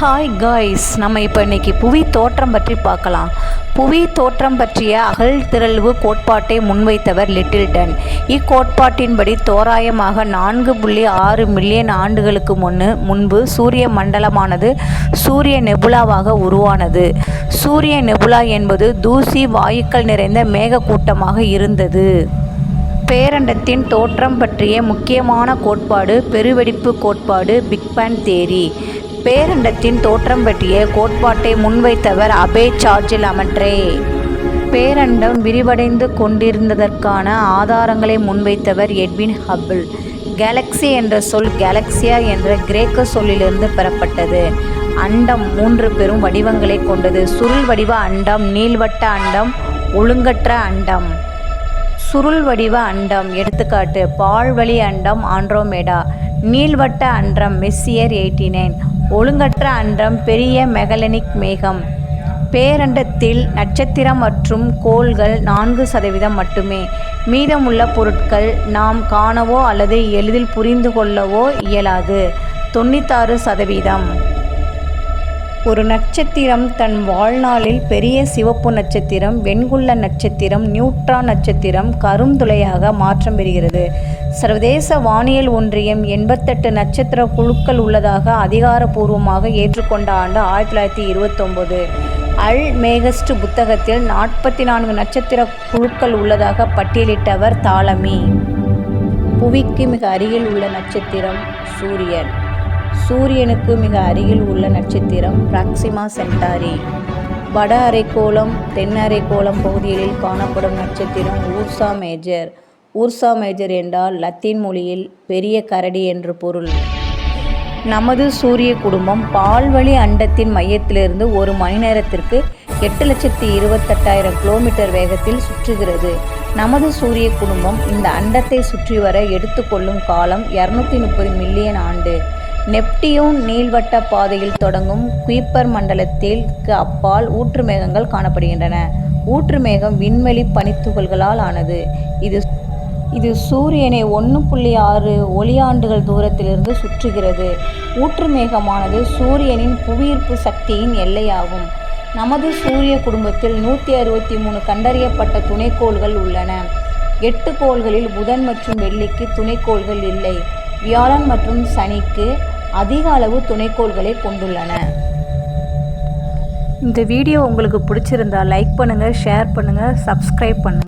Hi guys நம்ம இப்போ இன்னைக்கு புவி தோற்றம் பற்றி பார்க்கலாம். புவி தோற்றம் பற்றிய அகழ்திரள்வு கோட்பாட்டை முன்வைத்தவர் லிட்டில்டன் இக்கோட்பாட்டின்படி தோராயமாக நான்கு புள்ளி ஆறு மில்லியன் ஆண்டுகளுக்கு முன்னு முன்பு சூரிய மண்டலமானது சூரிய நெபுலாவாக உருவானது. சூரிய நெபுலா என்பது தூசி வாயுக்கள் நிறைந்த மேகக்கூட்டமாக இருந்தது. பேரண்டத்தின் தோற்றம் பற்றிய முக்கியமான கோட்பாடு பெருவெடிப்பு கோட்பாடு பிக்பேன் தேரி. பேரண்டத்தின் தோற்றம் பற்றிய கோட்பாட்டை முன்வைத்தவர் அபே சார்ஜில் அமற்றே. பேரண்டம் விரிவடைந்து கொண்டிருந்ததற்கான ஆதாரங்களை முன்வைத்தவர் எட்வின் ஹப்பிள். கேலக்ஸி என்ற சொல் கேலக்ஸியா என்ற கிரேக்க சொல்லிலிருந்து பெறப்பட்டது. அண்டம் மூன்று பெரும் வடிவங்களை கொண்டது. சுருள் வடிவ அண்டம் நீள்வட்ட அண்டம் ஒழுங்கற்ற அண்டம். சுருள் வடிவ அண்டம் எடுத்துக்காட்டு பால்வழி அண்டம் ஆண்ட்ரோமேடா. நீள்வட்ட அன்றம் மெஸ்ஸியர் எயிட்டி நைன் ஒழுங்கற்ற அன்றம் பெரிய மெகலனிக் மேகம். பேரண்டத்தில் நட்சத்திரம் மற்றும் கோள்கள் நான்கு சதவீதம் மட்டுமே. மீதமுள்ள பொருட்கள் நாம் காணவோ அல்லது எளிதில் புரிந்து கொள்ளவோ இயலாது. தொண்ணூத்தாறு சதவீதம். ஒரு நட்சத்திரம் தன் வாழ்நாளில் பெரிய சிவப்பு நட்சத்திரம் வெண்குள்ள நட்சத்திரம் நியூட்ரான் நட்சத்திரம் கருந்துளையாக மாற்றம் பெறுகிறது. சர்வதேச வானியல் ஒன்றியம் எண்பத்தெட்டு நட்சத்திர குழுக்கள் உள்ளதாக அதிகாரப்பூர்வமாக ஏற்றுக்கொண்ட ஆண்டு ஆயிரத்தி தொள்ளாயிரத்தி இருபத்தொம்போது. அல் மேகஸ்ட் புத்தகத்தில் நாற்பத்தி நான்கு நட்சத்திர குழுக்கள் உள்ளதாக பட்டியலிட்டவர் தாலமி புவிக்கு மிக அருகில் உள்ள நட்சத்திரம் சூரியன். சூரியனுக்கு மிக அருகில் உள்ள நட்சத்திரம் பிராக்சிமா சென்டாரி. வட அரைக்கோளம் தென் அரைக்கோளம் பகுதிகளில் காணப்படும் நட்சத்திரம் ஊர்சா மேஜர். ஊர்சா மேஜர் என்றால் லத்தீன் மொழியில் பெரிய கரடி என்று பொருள். நமது சூரிய குடும்பம் பால்வழி அண்டத்தின் மையத்திலிருந்து ஒரு மணி நேரத்திற்கு எட்டு லட்சத்தி இருபத்தெட்டாயிரம் கிலோமீட்டர் வேகத்தில் சுற்றுகிறது. நமது சூரிய குடும்பம் இந்த அண்டத்தை சுற்றி வர எடுத்துக்கொள்ளும் காலம் இரநூத்தி முப்பது மில்லியன் ஆண்டு. நெப்டியூன் நீள்வட்ட பாதையில் தொடங்கும் குயிப்பர் மண்டலத்திற்கு அப்பால் ஊற்று மேகங்கள் காணப்படுகின்றன. ஊற்று மேகம் விண்வெளி பனித்துகள்களால் ஆனது. இது இது சூரியனை ஒன்று புள்ளி ஆறு ஒளியாண்டுகள் தூரத்திலிருந்து சுற்றுகிறது. ஊற்று மேகமானது சூரியனின் புவியீர்ப்பு சக்தியின் எல்லையாகும். நமது சூரிய குடும்பத்தில் நூற்றி அறுபத்தி மூணு கண்டறியப்பட்ட துணைக்கோள்கள் உள்ளன. எட்டு கோள்களில் புதன் மற்றும் வெள்ளிக்கு துணைக்கோள்கள் இல்லை. வியாழன் மற்றும் சனிக்கு அதிக அளவு துணைக்கோள்களை கொண்டுள்ளன. இந்த வீடியோ உங்களுக்கு பிடிச்சிருந்தா லைக் பண்ணுங்கள் ஷேர் பண்ணுங்கள் சப்ஸ்கிரைப் பண்ணுங்கள்